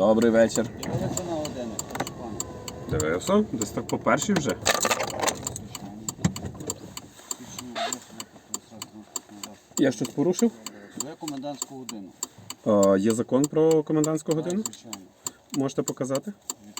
Добрий вечір. На. Дивився? Десь так по першій вже. Я щось порушив? Я комендантську годину. Є закон про комендантську годину? Так, звичайно. Можете показати?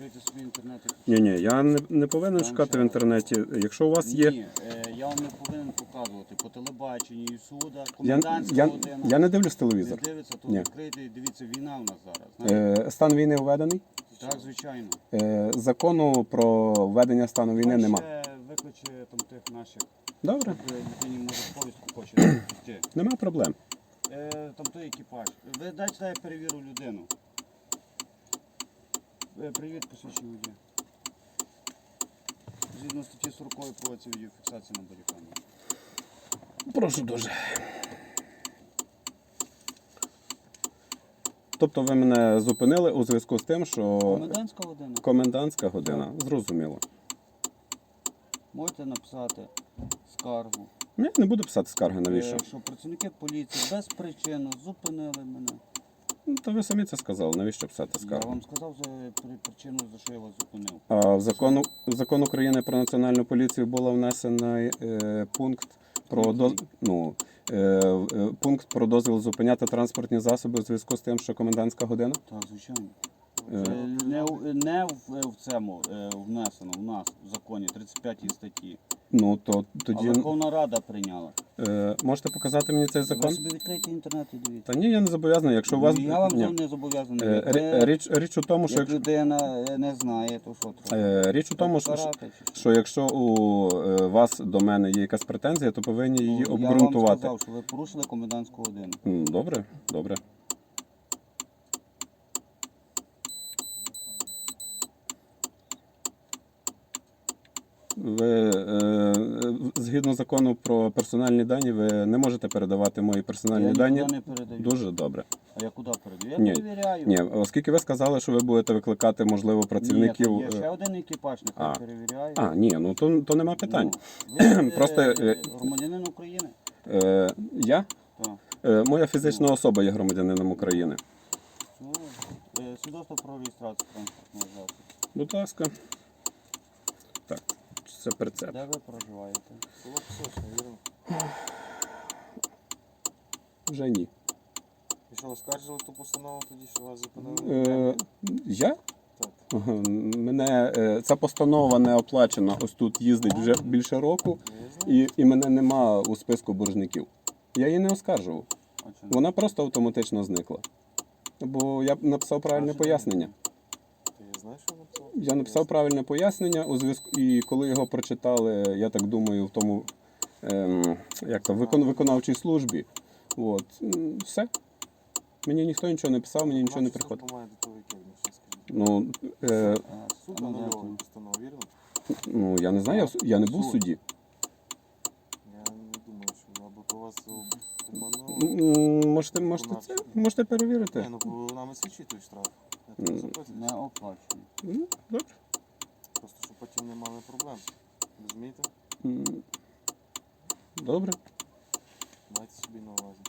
Відкрийте собі інтернет. Ні, ні, я не, не повинен шукати в інтернеті. Якщо у вас є. Ні, е, я вам не повинен показувати по телебаченню, Ютуда, Я, комендантська я, година. я не дивлюсь Не телевізор. дивиться, то Ні. відкрийте і дивіться, війна у нас зараз. знаєте. Е, стан війни введений. Так, звичайно. Е, закону про введення стану війни нема. Ще викличе там тих наших, Добре, е, людині може повістку хоче нема проблем. Е, там той екіпаж. Ви дайте я перевірю людину. Е, Привіт, посвідчення водія. Згідно статті 40 проводиться відеофіксація на бодікамері. Прошу дуже. Тобто ви мене зупинили у зв'язку з тим, що Комендантська година. комендантська година. Зрозуміло. Можете написати скаргу. Я не буду писати скарги, навіщо? Е, що працівники поліції без причини зупинили мене. Ну, то ви самі це сказали, навіщо писати Я скаргу? вам сказав за при- причину, за що я вас зупинив. А в закон, в закон України про національну поліцію було внесено е, пункт про доз, ну, е, е, пункт про дозвіл зупиняти транспортні засоби у зв'язку з тим, що комендантська година. Так, звичайно. Е. Е, Не, в- не в, в цьому е, внесено в нас в законі 35 статті. Ну то А Верховна Рада прийняла. е, можете показати мені цей Ви закон? собі відкрийте інтернет і дивіться. Та ні, я не зобов'язаний. Якщо у вас Ну, я вам ні. не зобов'язаний. Е, річ, річ у тому, що Як якщо, людина е, не знає, то що треба? е, річ у тому, що, чи що? що якщо у е, вас до мене є якась претензія, то повинні її Ну, Я вам обґрунтувати. сказав, що ви порушили комендантську годину. Добре, добре. Ви згідно закону про персональні дані, ви не можете передавати мої персональні я дані. нікуди не передаю. Дуже добре. А я куди передаю? Я Ні. перевіряю. Ні, оскільки ви сказали, що ви будете викликати, можливо, працівників. Ні, є е, ще один екіпаж, нехай а. перевіряє. А, ні, ну то, то нема питань. Ну, ви, Просто, е, е, громадянин України. Е, я? Так. Е, моя фізична особа є громадянином України. Ну, е, свідоцтво про реєстрацію транспортного засобу. Будь ласка. Це прицеп. Де ви проживаєте? Село вірно. Вже ні. І що, оскаржили ту постанову тоді, що вас зупинили? Е, я? Так. Ага, Мене е, ця постанова не оплачена. Ось тут їздить вже більше року, Я знаю. і, і мене нема у списку боржників. Я її не оскаржував. А? Вона просто автоматично зникла. Бо я б написав правильне пояснення. Ти знаєш, що? Я написав правильне пояснення у зв'язку, і коли його прочитали, я так думаю, в тому ем, як то, викон, виконавчій службі. От, все. Мені ніхто нічого не писав, мені нічого не скажіть. Ну, е, а ну, я не знаю, я, в я не був в суді. Я не думаю, що або то вас обманули. М, Можете, можете, це, можете Ні, ну бо нам свідчить той штраф. Я так М. Не оплачую. Ну, добре. Просто щоб потім не мали проблем. Розумієте? М, Добре, Майте собі на увазі.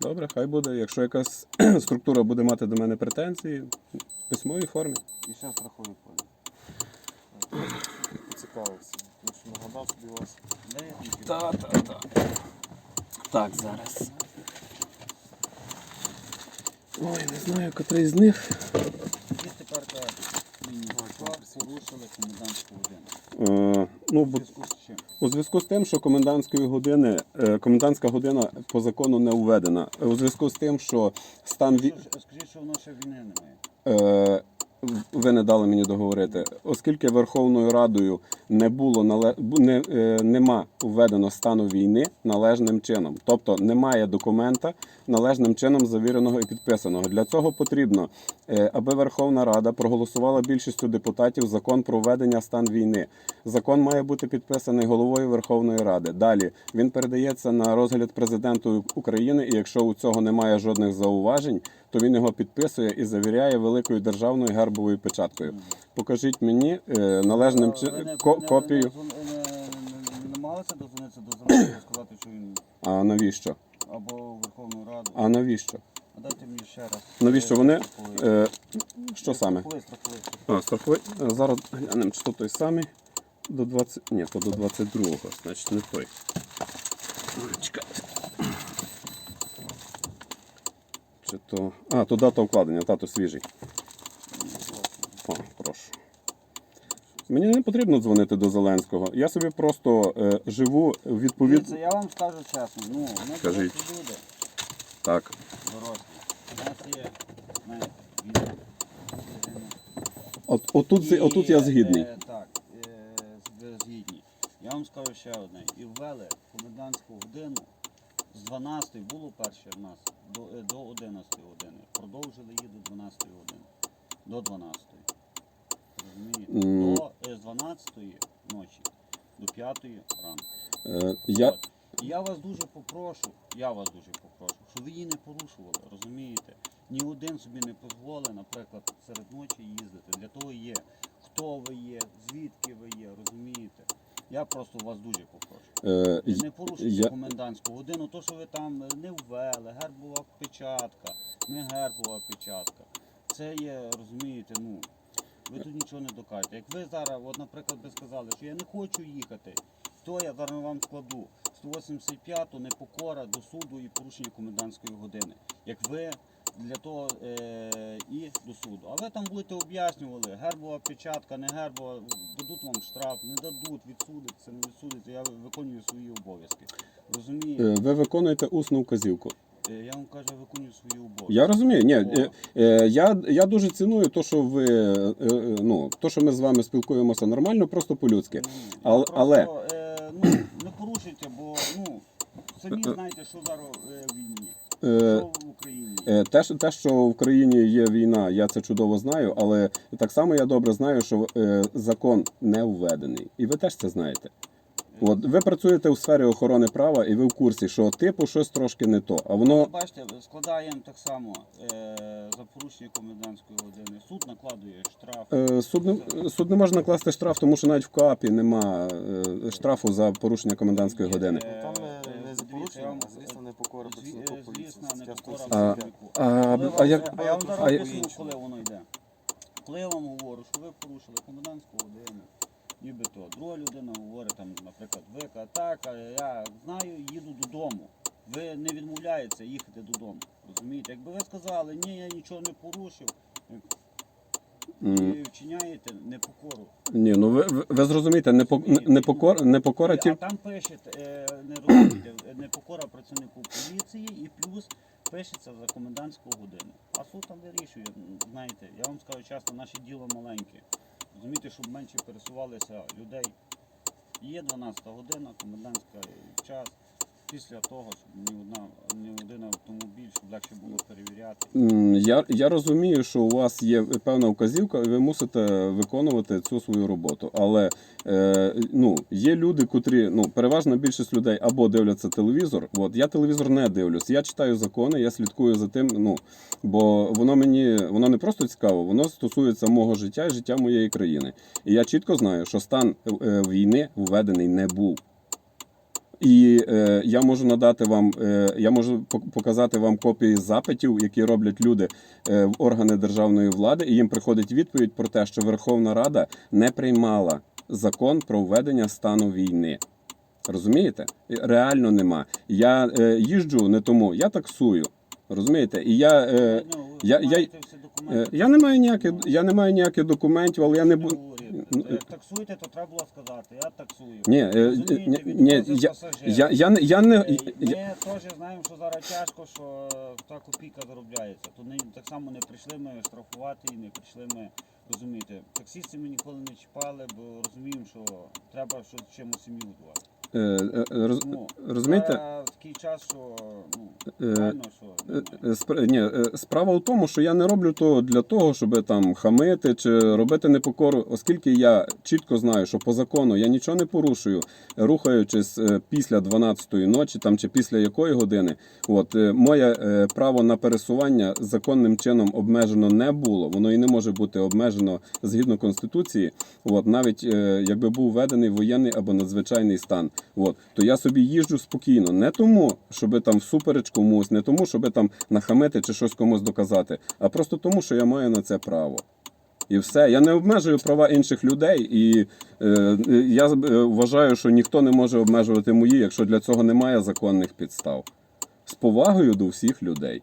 добре, хай буде. Якщо якась структура буде мати до мене претензії, в письмовій формі. І ще страховий поліс. Поцікавився. Тому що нагадав собі вас. Я там кидаю? Так, зараз. Ой, не знаю, котрий з них. Є тепер порушили комендантську годину. Е, ну, бо зв'язку з чим? у зв'язку з тим, що комендантської години, е, комендантська година по закону не введена. У зв'язку з тим, що стан ві... Скажіть, що воно ще війни немає. Е, ви не дали мені договорити, оскільки Верховною Радою не було не, е, нема введено стану війни належним чином, тобто немає документа належним чином завіреного і підписаного. Для цього потрібно, е, аби Верховна Рада проголосувала більшістю депутатів закон про введення стан війни. Закон має бути підписаний головою Верховної Ради. Далі він передається на розгляд президенту України, і якщо у цього немає жодних зауважень, то він його підписує і завіряє великою державною гербовою печаткою. Покажіть мені е, належним Ви чи... не- ко- ви не- копію. Не, не, намагалися дозвонитися до Зеленського сказати, що він А навіщо? або в Верховну Раду. А навіщо? А дайте мені ще раз. Навіщо вони? страховий. Е, що саме? Страховий, страховий, страховий. А, страховий. Е, Зараз глянемо, чи то той самий. До 20. Ні, то до 22-го, значить не той. Ой, Чекайте. Чи то. А, то дата укладення, тато свіжий. О, прошу. Мені не потрібно дзвонити до Зеленського. Я собі просто е, живу відповідно. Дивіться, я вам скажу чесно, ну, ми дорослі люди, Так. дорослі. У нас є, знаєте. От, отут, І, отут я згідний. е, Так, е, ви згідні. Я вам скажу ще одне. І ввели комендантську годину з 12 було перше в нас до, е, до 11 години. Продовжили її до 12 години. До 12. Розумієте? До е, з 12 ночі до 5 ранку. Е, я, От. І я вас дуже попрошу, я вас дуже попрошу, щоб ви її не порушували, розумієте? Ні один собі не дозволить, наприклад, серед ночі їздити. Для того є, хто ви є, звідки ви є, розумієте? Я просто вас дуже попрошу. е, Не порушуйте я- комендантську годину, то, що ви там не ввели, гербова печатка, не гербова печатка. Це є, розумієте, ну, ви тут нічого не докажете. Як ви зараз, от, наприклад, би сказали, що я не хочу їхати, то я зараз вам складу 185-ту непокора до суду і порушення комендантської години. Як ви для того е, і до суду. А ви там будете об'яснювали, гербова печатка, не гербова, дадуть вам штраф, не дадуть, відсудиться, не відсудиться. Я виконую свої обов'язки. Розумієте? е, ви виконуєте усну вказівку. Е, Я вам кажу, я виконую свої обов'язки. Я розумію. Ні, е, е, я, я дуже ціную то, що ви е, е, ну, то, що ми з вами спілкуємося нормально, просто по-людськи. Але- просто, але- е, ну, не порушуйте, бо ну, самі знаєте, що зараз е, в війні, Е, в Україні. Е, Те, що- те, що в країні є війна, я це чудово знаю, але так само я добре знаю, що е, закон не введений. І ви теж це знаєте. От ви працюєте у сфері охорони права, і ви в курсі, що типу щось трошки не то. А Ви воно бачите, складаємо так само е, за порушення комендантської години. Суд накладує штраф. е, суд не суд не може накласти штраф, тому що навіть в КАПі нема е, штрафу за порушення комендантської години. Е, Ну, Там е, порушення, звісно, непокора Зві- працівнику е, поліції. Звісно, Стаття непокора 185. працівнику. А, Коли а як а я вам зараз а я- об'ясню, коли воно йде. Коли я вам говорю, що ви порушили комендантську годину, нібито друга людина говорить, там, наприклад, ви кажете, так, а я знаю, їду додому. Ви не відмовляєтеся їхати додому. Розумієте? Якби ви сказали, ні, я нічого не порушив, і вчиняєте непокору. ні, ну ви, ви, ви зрозумієте, непокора непокора непокора ті. А там пише, е, не розумієте, е, непокора працівнику поліції і плюс пишеться за комендантську годину. А суд там вирішує, знаєте, я вам скажу часто, наше діло маленьке. Розумієте, щоб менше пересувалися людей. Є 12 година, комендантська час. Після того, щоб ні одна ні один автомобіль, щоб легше було перевіряти. Я, я розумію, що у вас є певна вказівка, і ви мусите виконувати цю свою роботу. Але е, ну, є люди, котрі ну, переважна більшість людей або дивляться телевізор. От я телевізор не дивлюсь. Я читаю закони, я слідкую за тим. Ну бо воно мені воно не просто цікаво, воно стосується мого життя і життя моєї країни. І я чітко знаю, що стан е, війни введений не був. І е, я можу надати вам, е, я можу пок- показати вам копії запитів, які роблять люди е, в органи державної влади, і їм приходить відповідь про те, що Верховна Рада не приймала закон про введення стану війни. Розумієте? Реально нема. Я е, їжджу не тому, я таксую. Розумієте? І я, е, Ну, я- я- всі е, я не маю ніяких, я не маю ніяких документів, але я не Не буду. Ну, Як таксуєте, то треба було сказати, я таксую. Ні, е, Розумієте, ні, ні, я, я, я, не- я не. Е, Ми я- теж знаємо, що зараз тяжко, що та копійка заробляється. То не, так само не прийшли ми штрафувати і не прийшли ми розумієте. Таксісти ми ніколи не чіпали, бо розуміємо, що треба щось чимось сім'ю годувати. Е, е, роз- Ну, розумієте? це в такий час, що ну, Е, реально, що немає. спр- Ні, е, справа в тому, що я не роблю то для того, щоб там хамити чи робити непокору, оскільки я чітко знаю, що по закону я нічого не порушую, рухаючись е, після 12-ї ночі там чи після якої години. От е, моє е, право на пересування законним чином обмежено не було. Воно і не може бути обмежено згідно конституції. От навіть е, якби був введений воєнний або надзвичайний стан. От, то я собі їжджу спокійно. Не тому, щоб там всупереч комусь, не тому, щоб там нахамити чи щось комусь доказати, а просто тому, що я маю на це право. І все. Я не обмежую права інших людей, і е, я е, вважаю, що ніхто не може обмежувати мої, якщо для цього немає законних підстав. З повагою до всіх людей.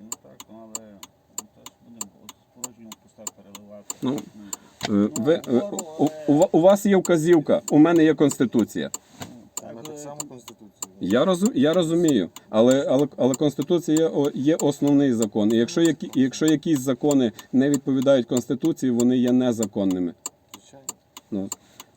Ну так, ну але ну, теж будемо от з порожнього пуста переливати. Ну, Ну, Е, Ви, е, у, у, у вас є вказівка, у мене є конституція. Так само Конституція. Я, розу, я розумію, але, але, але Конституція є, о- є основний закон. І якщо, які, і якщо якісь закони не відповідають Конституції, вони є незаконними. Звичайно. Ну,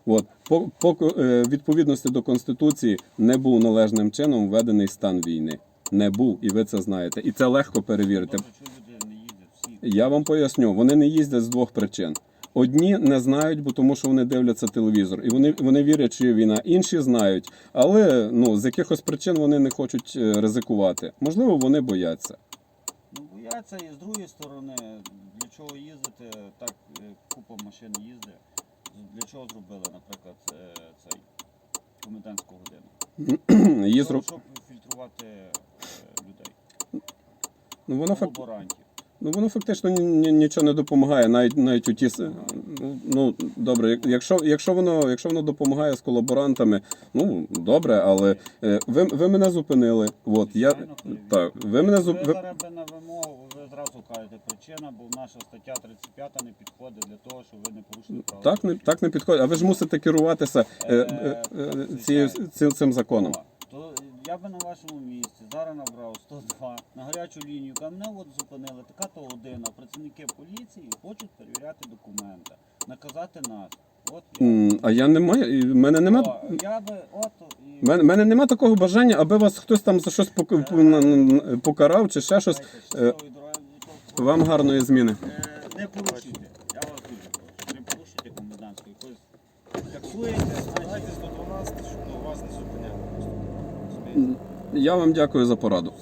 от. По, по е, відповідності до Конституції не був належним чином введений стан війни. Не був, і ви це знаєте. І це легко перевірити. Добре, що люди не їздять всі. Я вам поясню, вони не їздять з двох причин. Одні не знають, бо тому що вони дивляться телевізор, і вони, вони вірять, що є війна. Інші знають, але ну з якихось причин вони не хочуть е, ризикувати. Можливо, вони бояться. Ну бояться і з другої сторони, для чого їздити, так е, купа машин їздить. Для чого зробили, наприклад, е, цей комендантську годину? Її зроб... Щоб фільтрувати людей, ну, воно, фак... ну, воно фактично ні- ні- нічого не допомагає, навіть навіть у ті ну добре, якщо, якщо воно якщо воно допомагає з колаборантами, ну добре, але е, ви, ви мене зупинили. От я так, ви мене Ви зуп... ви... зараз на вимогу, ви зразу кажете причина, бо наша стаття 35 не підходить для того, щоб ви не порушили право. Так не так не підходить. А ви ж мусите керуватися е, е, е, цією- цим, цим законом. То я би на вашому місці зараз набрав 102 на гарячу лінію, ка мене от зупинили, така то година. Працівники поліції хочуть перевіряти документи, наказати нас. От я. М, А я не маю. в мене нема. О, я би от і мене, нема такого бажання, аби вас хтось там за щось пок- по- на- на- покарав чи ще щось. Щасливої дороги до. Вам гарної зміни. Е, Не порушуйте. Я вас дуже прошу. Не порушуйте комендантську. Якось таксуєте, значить, 112, щоб вас не зупиняли. просто. Розумієте? Я вам дякую за пораду.